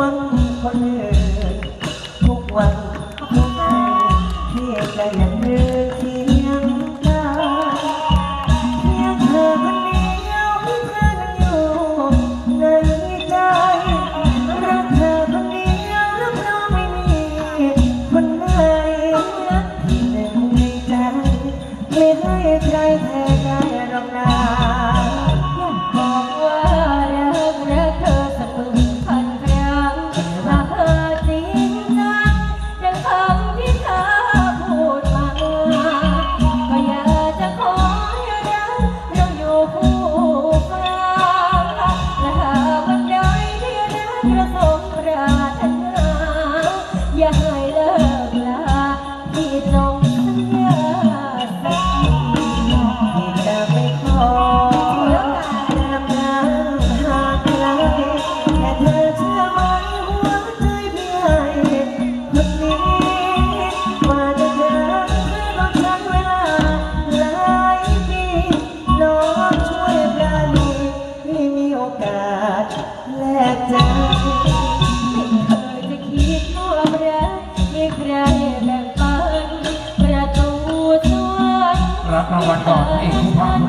วันทะเล อกาสแลกใจเคยจะคิดควาเรากไม่ใครแบ่งปันประต้สวรรรับรางวัลก่อนเอกผู้พัน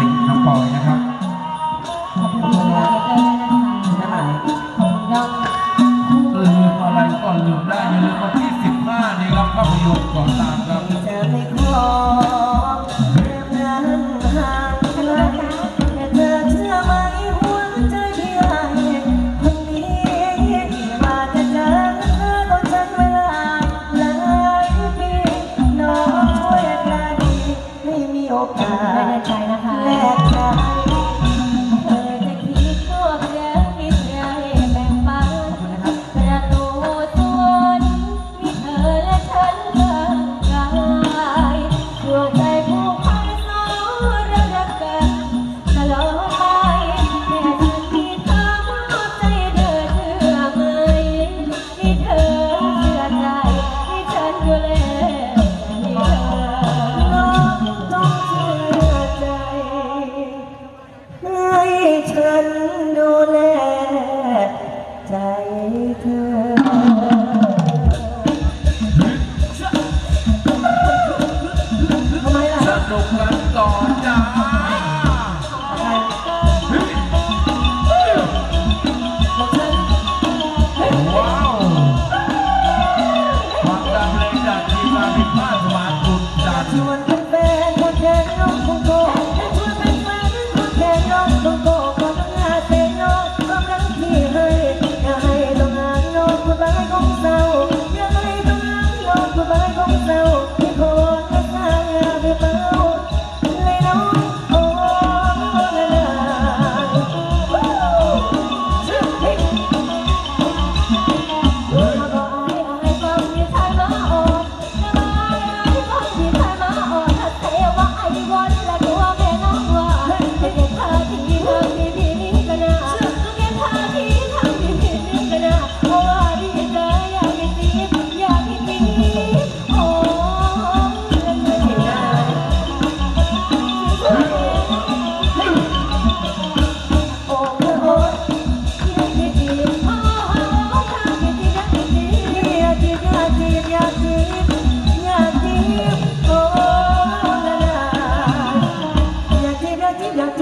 สิงห์น้องปอยนะครับ don't go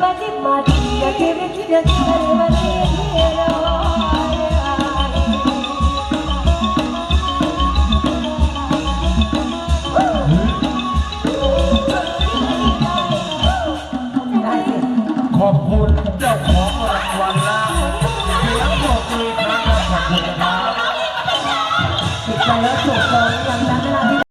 มาดิมาดิอยากเก็บไว้คิดอยากเด็บไว้มาดิ